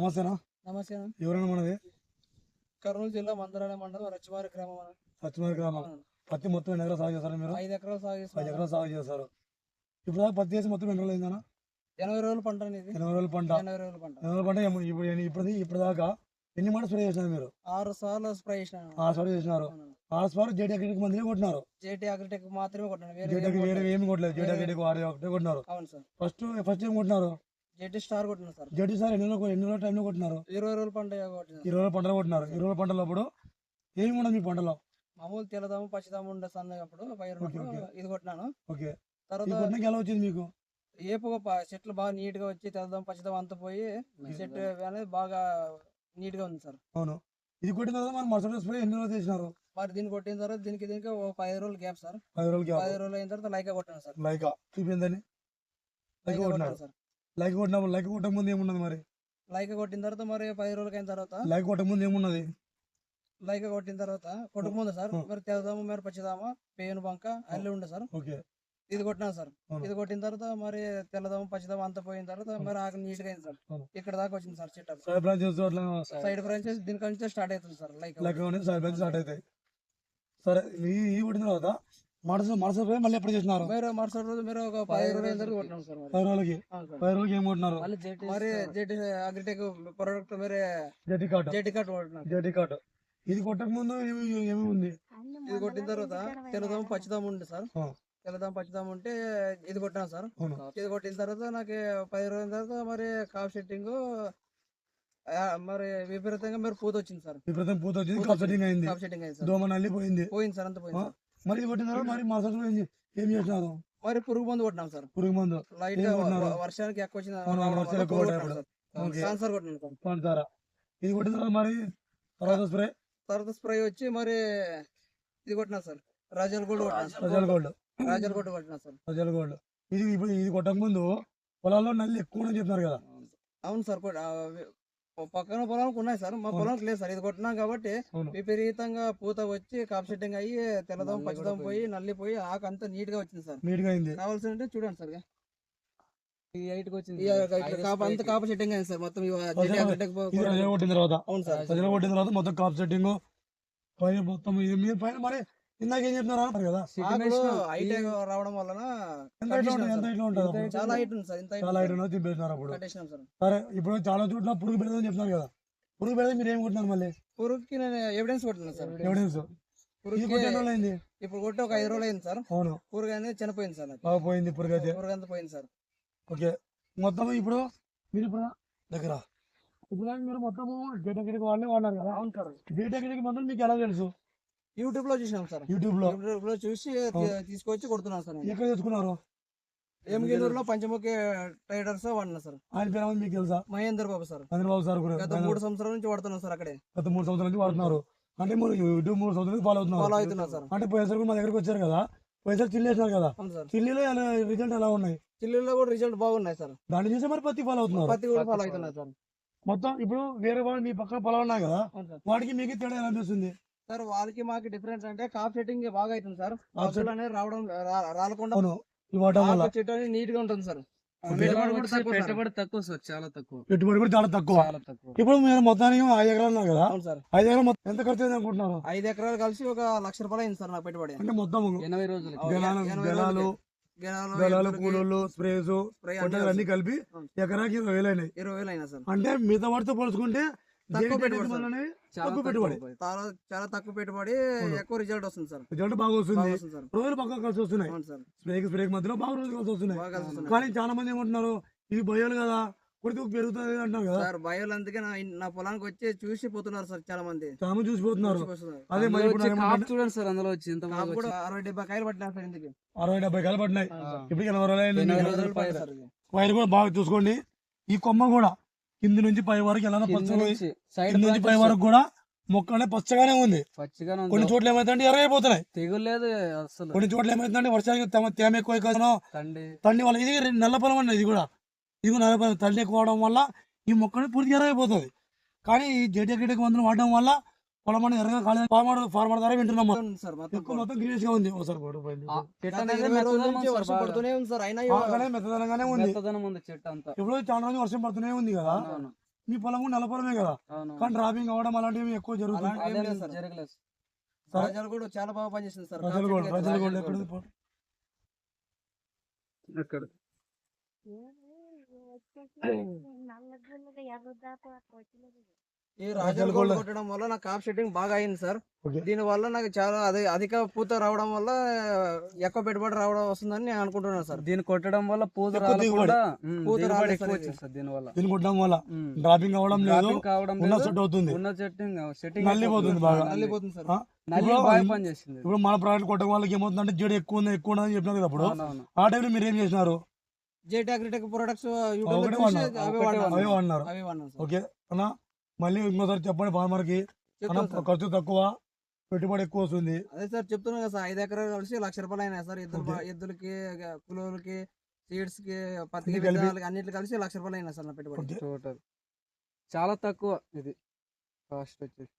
నమస్తేనా? నమస్తే. ఎవరైనా మనది? కర్నూలు జిల్లా మందరాల మండలం రచ్చమారి గ్రామం. సత్యనారాయణ గ్రామం. పత్తి మొత్తం ఎన్ని ఎకరాలు సాగు చేస్తారు మీరు? ఐదు ఎకరాలు సాగు ఐదు చేస్తున్నాం ఎకరాలు సాగు చేస్తారు ఇప్పుడు దాకా పత్తి వేసి మొత్తం ఎన్ని రోజులు ఎనభై రోజుల పంట అనేది ఎనభై రోజుల పంట. ఎనభై రోజుల పంట. ఎనభై రోజుల పంట ఏమో ఇప్పుడు ఇప్పుడు ఇప్పుడు దాకా ఎన్ని మాట స్ప్రే చేసినారు మీరు? ఆరు సార్లు స్ప్రే చేసిన ఆరు స్ప్రే చేసినారు. ఆరు స్ప్రే జేటీ ఎక్కడికి మందిని కొట్టినారు. జేటీ అగ్రిటెక్ మాత్రమే కొట్టాను వేరే జేటీ వేరే. ఏమి కొట్టలేదు. జేటీ వేరే- ఎక్కడికి ఆరు ఒకటే కొట్టినారు. అవును సార్. ఫస్ట్ ఫస్ట్ ఏం కొట్టినారు? జేటీ స్టార్ కొట్టిన సార్. జేటీ సార్ ఎన్ని రోజులు ఎన్ని రోజుల టైంలో కొట్టినారు. ఇరవై రోజుల పంట ఇరవై రోజుల పంటలు కొట్టినారు. ఇరవై రోజుల పంటలో అప్పుడు ఏమి ఉండదు మీ పంటలో? మామూలు తెల్లదాము పచ్చిదాము ఉండే సన్నప్పుడు పైరు ఓకే, ఓకే. ఇది కొట్టినాను. ఓకే. తర్వాత ఎలా వచ్చింది మీకు? ఏపుగా ప- చెట్లు బాగా నీట్గా వచ్చి తెల్లదాము పచ్చిదాము అంతా పోయి చెట్టు అనేది బాగా నీట్గా ఉంది సార్. అవును. ఇది కొట్టిన తర్వాత మరి మరుసటి స్ప్రే ఎన్ని రోజులు చేసినారు? మరి దీన్ని కొట్టిన తర్వాత దీనికి దీనికి ఒక పది రోజులు గ్యాప్ సార్. పది రోజులకి పది రోజులు అయిన తర్వాత లైకా కొట్టాను సార్. లైకా. చూపిందని లైక్ కొట్టినారు. కొట్టాను సార్. లైక్ కొట్టినప్పుడు లైక్ కొట్టక ముందు ఏమున్నది మరి? లైక్ కొట్టిన తర్వాత మరి పది రోజులకి అయిన తర్వాత? లైక్ కొట్టక ముందు ఏమున్నది? లైక్ కొట్టిన తర్వాత కొట్టక ముందు సార్. మరి తెల్లదాము మరి పచ్చిదాము పేను బంక అల్లి ఉండే సార్. ఓకే. ఇది కొట్టినా సార్. ఇది కొట్టిన తర్వాత మరి తెల్లదాము పచ్చిదాము అంతా పోయిన తర్వాత మరి ఆకు నీట్గా అయింది సార్. ఇక్కడ దాకా వచ్చింది సార్ చెట్టు సైడ్ బ్రాంచెస్ సైడ్ బ్రాంచెస్ దీని నుంచి స్టార్ట్ అవుతుంది sir like. Like side branches start అవుతాయి. సరే ఈ కొట్టిన తర్వాత మరుస మరుసటి పోయి మళ్ళీ ఎప్పుడు చేసినారు మీరు మరుసటి రోజు మీరు ఒక పది రోజుల తర్వాత కొట్టినాం సార్ పది రోజులకి. పది రోజులకి ఏం కొట్టినారు? మరి జెటి అగ్రిటెక్ ప్రోడక్ట్ మరి JT card. JT cut కొట్టినాం. JT card. ఇది కొట్టక ముందు ఏమి ఉంది? ఇది కొట్టిన తర్వాత తెల్లదాము పచ్చిదాము ఉండే సార్. ఆ. తెల్లదాము పచ్చిదాము ఉంటే ఇది కొట్టాను సార్. ఇది కొట్టిన తర్వాత నాకు పది రోజుల తర్వాత మరి కాఫ్ సెట్టింగ్ మరి విపరీతంగా మరి పూత వచ్చింది సార్. విపరీతం పూత వచ్చింది కాప్ సెట్టింగ్ అయింది. కాఫ్ సెట్టింగ్ అయింది సార్. దోమ నల్లి పోయింది పోయింది సార్ అంత పోయింది. మరి ఇది కొట్టిన తర్వాత మరి మరుసటి రోజు ఏం చే- ఏం చేసినారు? మరి పురుగు మందు కొట్టినాం సార్. పురుగు మందు. లైట్ వర్షానికి ఎక్కువ వచ్చిన. సార్. సార్. పండుతారా ఇది కొట్టిన తర్వాత మరి? తర్వాత స్ప్రే? తర్వాత స్ప్రే వచ్చి మరి ఇది కొట్టినా సార్. రాజల్ గోల్డ్ కొట్టినా సార్. ప్రజల గోల్డ్. రాజల్ గోల్డ్ కొట్టినా సార్. ప్రజల గోల్డ్. ఇది ఇప్పుడు ఇది కొట్టక ముందు పొలాల్లో నల్లి ఎక్కువ చెప్తున్నారు కదా. అవును సార్. పక్కన పొలానికి ఉన్నాయి సార్ మా. పొలానికి లేదు సార్. ఇది కొట్టినాం కాబట్టి విపరీతంగా పూత వచ్చి కాప్ సెట్టింగ్ అయ్యి తెల్లదం పచ్చదం పోయి నల్లి పోయి ఆకు అంతా నీట్గా వచ్చింది సార్. నీట్గా అయింది. కావాల్సి ఉంటే చూడండి సార్ అంత కాపు సెట్టింగ్ అయింది సార్. మొత్తం కొట్టిన తర్వాత. అవును సార్. కొట్టిన తర్వాత మొత్తం కాప్ సెట్టింగ్. పైన మొత్తం పైన మరి ఇందాక ఏం చెప్తున్నారు కదా? హైట్ రావడం వలన ఎంత ఇట్లా ఉంటుంది ఎంత ఇట్లా ఉంటుంది? చాలా హైట్ ఉంది సార్ ఇంత చాలా హైట్ ఉన్నది తిప్పేసినారు అప్పుడు. కట్టేసినాం సార్. ఇప్పుడు చాలా చోట్ల పురుగు పెడదని చెప్తున్నారు కదా. పురుగు పెడితే మీరు ఏం కొట్టినారు మళ్ళీ? పురుగుకి నేను ఎవిడెన్స్ కొట్టినా సార్. ఎవిడెన్స్ ఇప్పుడు కొట్టి ఒక ఐదు రోజులు అయింది సార్. అవును. పురుగు అనేది చనిపోయింది సార్ బాగా పోయింది పురుగు అయితే. పురుగు అంతా పోయింది సార్. ఓకే. మొత్తం ఇప్పుడు మీరు ఇప్పుడు దగ్గర. ఇప్పుడు మీరు మొత్తము డేటా కిటికి వాళ్ళే వాడినారు కదా. అవును సార్. డేటా కిటికి మొత్తం మీకు ఎలా తెలుసు? యూట్యూబ్లో చూసినాం సార్. యూట్యూబ్లో యూట్యూబ్లో చూసి తీసుకొచ్చి కొడుతున్నాను సార్. ఎక్కడ తెచ్చుకున్నారు? ఎమ్గినూరులో పంచముఖి ట్రేడర్స్ వాడినా సార్. ఆయన పేరు మీకు తెలుసా? మహేందర్ బాబు సార్. చంద్రబాబు సార్ గురు గత మూడు సంవత్సరాల నుంచి వాడుతున్నాం సార్ అక్కడే. గత మూడు సంవత్సరాల నుంచి వాడుతున్నారు. అంటే మీరు యూట్యూబ్ మూడు సంవత్సరాల ఫాలో ఫాలో అవుతున్నారు. అవుతున్నా సార్. అంటే పోయేసరికి మా దగ్గరికి వచ్చారు కదా. పోయేసరికి చిల్లు వేసినారు కదా. సార్. చిల్లీలో రిజల్ట్ ఎలా ఉన్నాయి? చిల్లుల్లో కూడా రిజల్ట్ బాగున్నాయి సార్. దాన్ని చూసి మరి పత్తి ఫాలో అవుతున్నారు. పత్తి కూడా ఫాలో అవుతున్నా సార్. మొత్తం ఇప్పుడు వేరే వాళ్ళు మీ పక్కన పొలం ఉన్నాయి కదా. సార్. వాడికి మీకు తేడా ఎలా అనిపిస్తుంది? సార్ వాళ్ళకి మాకు డిఫరెన్స్ అంటే కాఫ్ సెట్టింగ్ బాగా అవుతుంది సార్. ఆకులు అనేది రావడం రా- రాలకుండా అవును. ఈ వాడటం వల్ల. ఆకు చెట్టు అనేది నీట్గా ఉంటుంది సార్ ఓకే. పెట్టుబడి కూడా తక్కువ సార్. పెట్టుబడి తక్కువ సార్ చాలా తక్కువ. పెట్టుబడి కూడా చాలా తక్కువ. చాలా తక్కువ. ఇప్పుడు మీరు మొత్తానికి ఐదు ఎకరాలు ఉన్నారు కదా? అవును సార్. ఐదు ఎకరాలు మొత్తం ఎంత ఖర్చు అయింది అనుకుంటున్నారు? ఐదు ఎకరాలు కలిసి ఒక లక్ష రూపాయలు అయింది సార్ నా పెట్టుబడి. అంటే మొత్తం ఎనభై రోజులకి. అవును. గెలాలు ఎనభై గెలాలు రోజులకి. గెలాలు, గెలాలు ఎద్దులకి, కూలోళ్ళు స్ప్రేస్ అన్నీ అన్ని కలిసి. కలిపి అవును. ఎకరాకి ఇరవై వేలు అయినాయి. ఇరవై వేలు అయినా సార్. అంటే మిగతా వాటితో పోల్చుకుంటే తక్కువ పెట్టుబడి సార్. చాలా తక్కువ పెట్టుబడి. చాలా చాలా తక్కువ పెట్టుబడి. ఎక్కువ రిజల్ట్ వస్తుంది సార్ రిజల్ట్ బాగా వస్తుంది బాగా వస్తుంది సార్ రోజులు బాగా కలిసి వస్తున్నాయి అవును సార్ స్ప్రేక్ స్ప్రేక్ మధ్యలో బాగా రోజులు కలిసి వస్తున్నాయి బాగా కలిసి వస్తుంది. కానీ చాలా మంది ఏమంటున్నారు ఇవి బొయ్యాలు కదా కొడితే పెరుగుతుంది అంటున్నారు కదా సార్ బయోలు అందుకే నా ఇన్- నా పొలానికి వచ్చి చూసి పోతున్నారు సార్ చాలా మంది చాలా మంది చూసిపోతున్నారు చూసిపోతున్నారు. అదే మరి ఇప్పుడు చూడండి సార్ అందులో వచ్చి ఎంత బాగా నాకు కూడా వచ్చింది. అరవై డెబ్బై కాయలు పట్టినా సార్ ఇందుకు అరవై డెబ్బై కాయలు పడినాయి అవును సార్. ఇప్పుడు ఎనభై రోజులు అయింది. ఎనభై ఇరవై రోజులు రోజులు పట్టింది పైన. సార్ ఇది. వైర్ కూడా బాగా చూసుకోండి ఈ కొమ్మ కూడా కింది నుంచి పై వరకు ఎలా కింద నుంచి పై వరకు కూడా మొక్క అనేది పచ్చగానే ఉంది. పచ్చిగానే. కొన్ని చోట్ల ఏమైతుందంటే ఎర్ర అయిపోతున్నాయి తెగులు లేదు అసలు కొన్ని చోట్ల ఏమైతుందంటే వర్షానికి తేమ ఎక్కువ తండి. తండ్రి వల్ల ఇది నల్ల పొలం అండి ఇది కూడా. ఇది కూడా నల్ల పొలం తల్లి ఎక్కువ వల్ల ఈ మొక్కని పూర్తిగా ఎర్ర అయిపోతుంది కానీ ఈ జేటీ గిటకి మందులు వాడడం వల్ల పొలం ఎర్రగా కాలేదు. ఫార్మర్ ఫార్మర్ ద్వారా వింటున్నాం సార్ ఎక్కువ మొత్తం గ్రీనిష్గా ఉంది. ఒకసారి వర్షం పడుతూనే ఉంది సార్. అయినా మెత్తదనంగానే ఉంది. మెత్తదనం ఉంది చెట్టు అంతా. ఇప్పుడు చాలా రోజులు వర్షం పడుతూనే ఉంది కదా. మీ పొలం కూడా నల్ల పొలమే కదా కానీ డ్రాపింగ్ అవ్వడం అలాంటివి ఎక్కువ జరుగుతుంది. కూడా చాలా బాగా పనిచేసింది సార్. ప్రజలు కూడా ప్రజలు కూడా ఎక్కడ. ఈ రాజాలు గోల్డ్ కొట్టడం వల్ల నాకు కాప్ సెట్టింగ్ బాగా అయింది సార్. దీని వల్ల నాకు చాలా అదే అధిక పూత రావడం వల్ల ఎక్కువ పెట్టుబడి రావడం వస్తుందని నేను అనుకుంటున్నాను సార్. దీన్ని కొట్టడం వల్ల పూత పూత దీని వల్ల. దీన్ని కొట్టడం వల్ల. డ్రాపింగ్ అవ్వడం లేదు. కావడం ఉన్న సెట్ అవుతుంది. ఉన్న సెట్టింగ్ సెట్టింగ్ నల్లిపోతుంది బాగా. నల్లిపోతుంది సార్. ఇప్పుడు మన ప్రోడక్ట్ కొట్టడం వాళ్ళకి ఏమవుతుందంటే జేడు ఎక్కువ ఉంది ఎక్కువ ఉందని చెప్పినారు కదా అప్పుడు. ఆ టైంలో మీరు ఏం చేసినారు? JT Agritech products YouTube? అవే సార్. ఓకే. అన్న? మళ్ళీ ఇంకోసారి చెప్పండి ఫార్మర్కి. ఖర్చు తక్కువ పెట్టుబడి ఎక్కువ వస్తుంది. అదే సార్ చెప్తున్నాను కదా సార్ ఐదు ఎకరాలు కలిసి లక్ష రూపాయలు అయినాయి సార్. ఎద్దులు ఓకే. ఎద్దులకి కులోలకి సీడ్స్కి పత్తికి అన్నిటి కలిసి లక్ష రూపాయలు అయినాయి సార్ నా పెట్టుబడి. టోటల్. చాలా తక్కువ ఇది. కాస్ట్ వచ్చేసి.